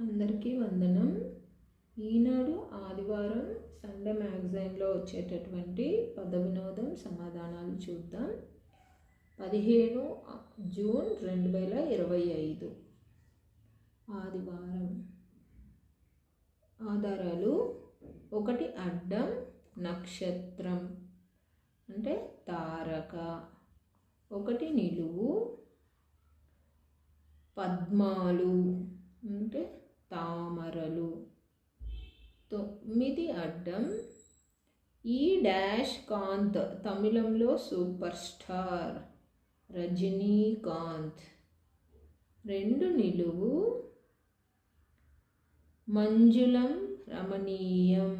అందరికీ వందనం. ఈనాడు ఆదివారం సండే మ్యాగజైన్లో వచ్చేటటువంటి పద వినోదం సమాధానాలు చూద్దాం. పదిహేను జూన్ రెండు వేల ఇరవై ఐదు. ఆదివారం. ఆధారాలు. ఒకటి అడ్డం నక్షత్రం. అంటే తారక. ఒకటి నిలువు. పద్మాలు. అంటే తామరలు. తొమ్మిది అడ్డం. ఈ డాష్ కాంత్ తమిళంలో సూపర్ స్టార్. రజనీకాంత్. రెండు నిలువు. మంజులం రమణీయం.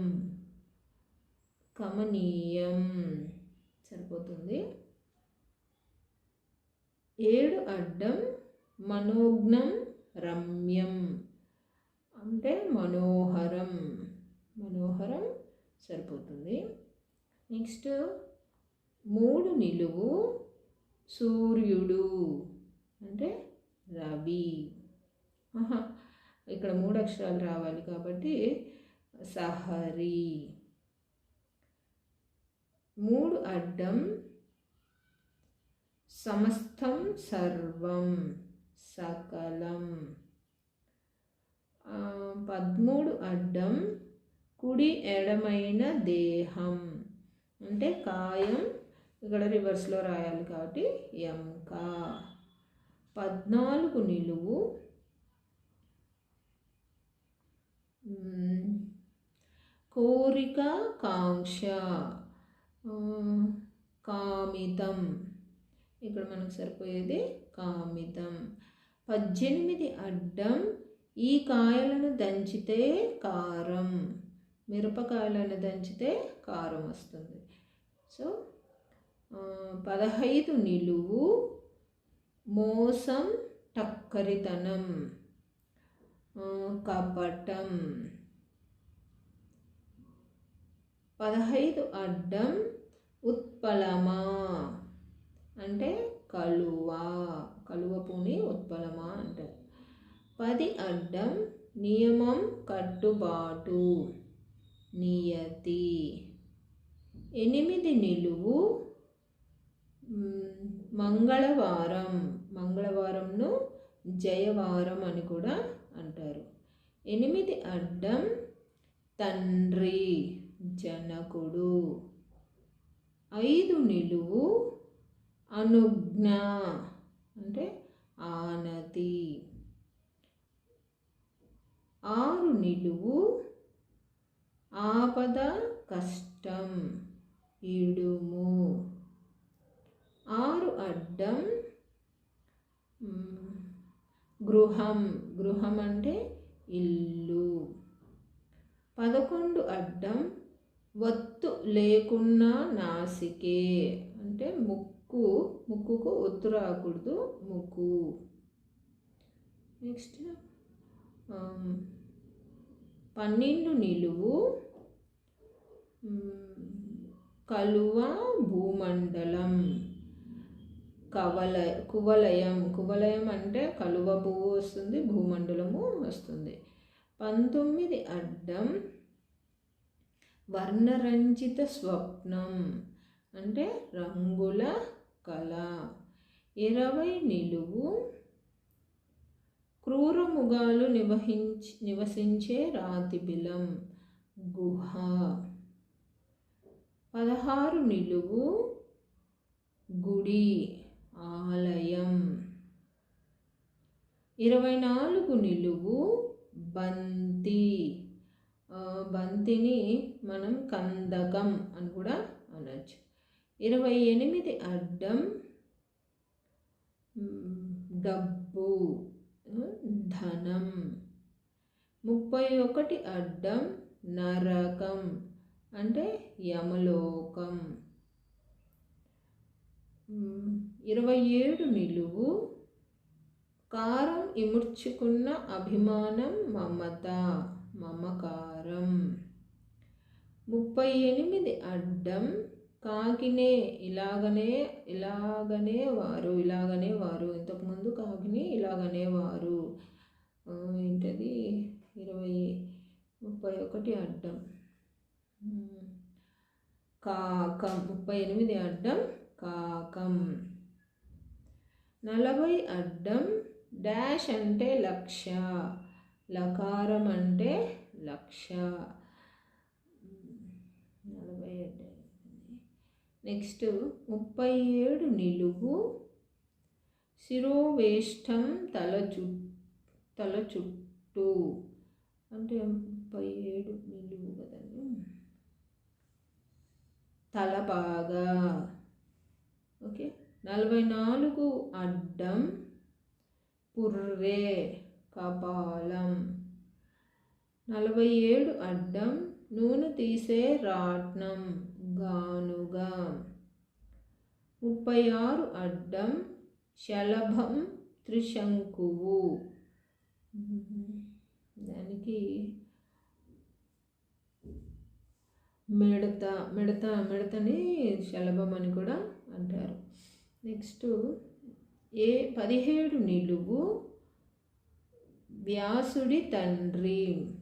కమనీయం. సరిపోతుంది. ఏడు అడ్డం. మనోజ్ఞం రమ్యం. అంటే మనోహరం. మనోహరం సరిపోతుంది. నెక్స్ట్ మూడు నిలువు సూర్యుడు అంటే రవి. ఇక్కడ మూడు అక్షరాలు రావాలి కాబట్టి సహరి. మూడు అడ్డం సమస్తం సర్వం సకలం. పదమూడు అడ్డం కుడి ఎడమైన దేహం. అంటే కాయం ఇక్కడ రివర్స్లో రాయాలి కాబట్టి ఎంక పద్నాలుగు నిలువు. కోరిక కాంక్ష. కామితం. ఇక్కడ మనకు సరిపోయేది కామితం. పద్దెనిమిది అడ్డం ఈ కాయలను దంచితే కారం మిరపకాయలను దంచితే కారం వస్తుంది. సో పదహైదు నిలువు మోసం టక్కరితనం కపటం. పదహైదు అడ్డం ఉత్పలమా అంటే కలువ కలువ పూని ఉత్పలమా అంటారు. పది అడ్డం నియమం కట్టుబాటు. నియతి. ఎనిమిది నిలువు. మంగళవారం. మంగళవారంను జయవారం అని కూడా అంటారు. ఎనిమిది అడ్డం తండ్రి జనకుడు. ఐదు నిలువు అనుజ్ఞ అంటే ఆనతి. ఆరు నిలువు ఆపద కష్టం ఇడుము. ఆరు అడ్డం గృహం. గృహం అంటే ఇల్లు. పదకొండు అడ్డం ఒత్తు లేకున్నా నాసికే. అంటే ముక్కు ముక్కుకు ఒత్తు రాకూడదు ముక్కు. నెక్స్ట్ పన్నెండు నిలువు కలువ భూమండలం కవల కువలయం కువలయం అంటే కలువ పువ్వు వస్తుంది భూమండలము వస్తుంది. పంతొమ్మిది అడ్డం వర్ణరంజిత స్వప్నం అంటే రంగుల కళ. ఇరవై నిలువు క్రూరముగాలు నివహించి నివసించే రాతిబిలం గుహ. పదహారు నిలువు గుడి ఆలయం. ఇరవై నాలుగు నిలువు బంతి. బంతిని మనం కందకం అని కూడా అనొచ్చు. ఇరవై ఎనిమిది అడ్డం డబ్బు. ధనం. ముప్పై ఒకటి అడ్డం నరకం అంటే యమలోకం. ఇరవై ఏడు నిలువు కారం ఇముడ్చుకున్న అభిమానం మమత మమకారం. ముప్పై ఎనిమిది అడ్డం కాకినే ఇలాగనే ఇలాగనే వారు ఇలాగనే వారు. ఇంతకుముందు కాకిని ఇలాగనే వారు. ఏంటది? ఇరవై ముప్పై ఒకటి అడ్డం. కాకం ముప్పై ఎనిమిది అడ్డం. కాకం. నలభై అడ్డం. డాష్ అంటే లక్ష. లకారం అంటే లక్ష నలభై అడ్డం నెక్స్ట్ ముప్పై ఏడు నిలువు శిరోవేష్టం తల చు తల చుట్టూ అంటే ముప్పై ఏడు నిలువు కదండి. తల బాగా ఓకే. నలభై నాలుగు అడ్డం పుర్రే కపాలం. నలభై ఏడు అడ్డం నూనె తీసే రాట్నం. గానుగా. ముప్పై ఆరు అడ్డం శలభం త్రిశంకువు. దానికి మిడత మిడత మిడతని శలభం అని కూడా అంటారు. నెక్స్ట్ ఏ పదిహేడు నిలువు వ్యాసుడి తండ్రి.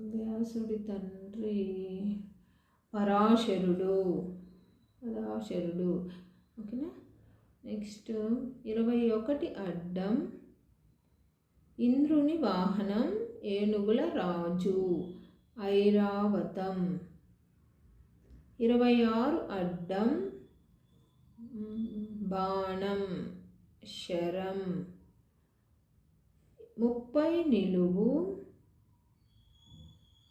వ్యాసుడి తండ్రి పరాశరుడు. పరాశరుడు. ఓకేనా? నెక్స్ట్ ఇరవై ఒకటి అడ్డం. ఇంద్రుని వాహనం ఏనుగుల రాజు. ఐరావతం. ఇరవై ఆరు అడ్డం. బాణం. శరం. ముప్పై నిలువు.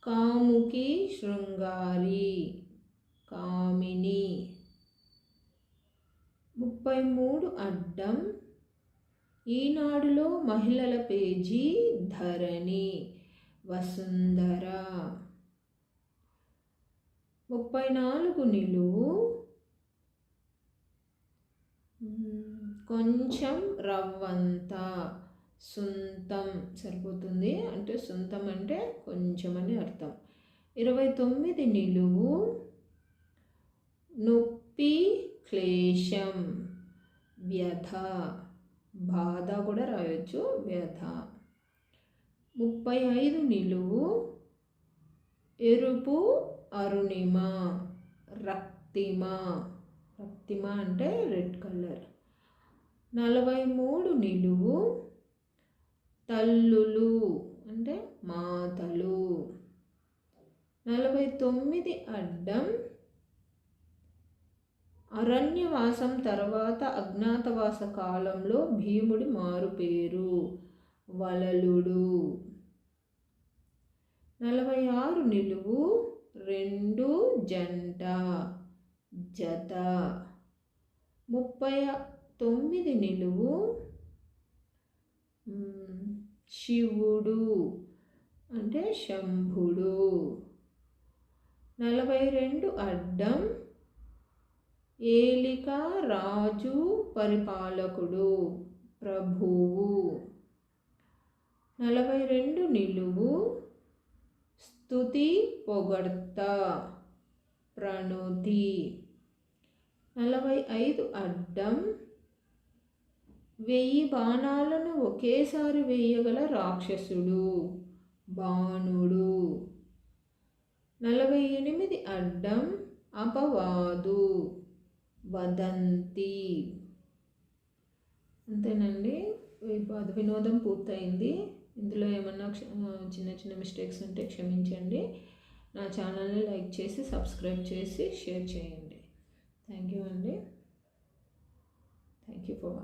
కాముకి శృంగారి కామిని. ముప్పై మూడు అడ్డం. ఈనాడులో మహిళల పేజీ ధరణి వసుంధర. ముప్పై నాలుగు నిలువు. కొంచెం రవ్వంత. సుంతం సరిపోతుంది. అంటే సుంతం అంటే కొంచెం అని అర్థం. ఇరవై తొమ్మిది నిలువు నొప్పి క్లేశం వ్యథ బాధ కూడా రాయొచ్చు. వ్యథ ముప్పై ఐదు నిలువు ఎరుపు అరుణిమ రక్తిమ. రక్తిమ అంటే రెడ్ కలర్. నలభై మూడు నిలువు తల్లులు. అంటే మాతలు. నలభై తొమ్మిది అడ్డం. అరణ్యవాసం తర్వాత అజ్ఞాతవాస కాలంలో భీముడి మారుపేరు. వలలుడు. నలభై ఆరు నిలువు. రెండు జంట. జత. ముప్పై తొమ్మిది నిలువు శివుడు. అంటే శంభుడు. నలభై రెండు అడ్డం ఏలిక రాజు పరిపాలకుడు ప్రభువు. నలభై రెండు నిలువు స్థుతి పొగడ్త ప్రణుతి. నలభై ఐదు అడ్డం వెయ్యి బాణాలను ఒకేసారి వేయగల రాక్షసుడు బాణుడు. నలభై ఎనిమిది అడ్డం అపవాదు. వదంతి. అంతేనండి. పద వినోదం పూర్తయింది. ఇందులో ఏమన్నా చిన్న చిన్న మిస్టేక్స్ ఉంటే క్షమించండి. నా ఛానల్ని లైక్ చేసి సబ్స్క్రైబ్ చేసి షేర్ చేయండి. థ్యాంక్ యూ అండి. Thank you for watching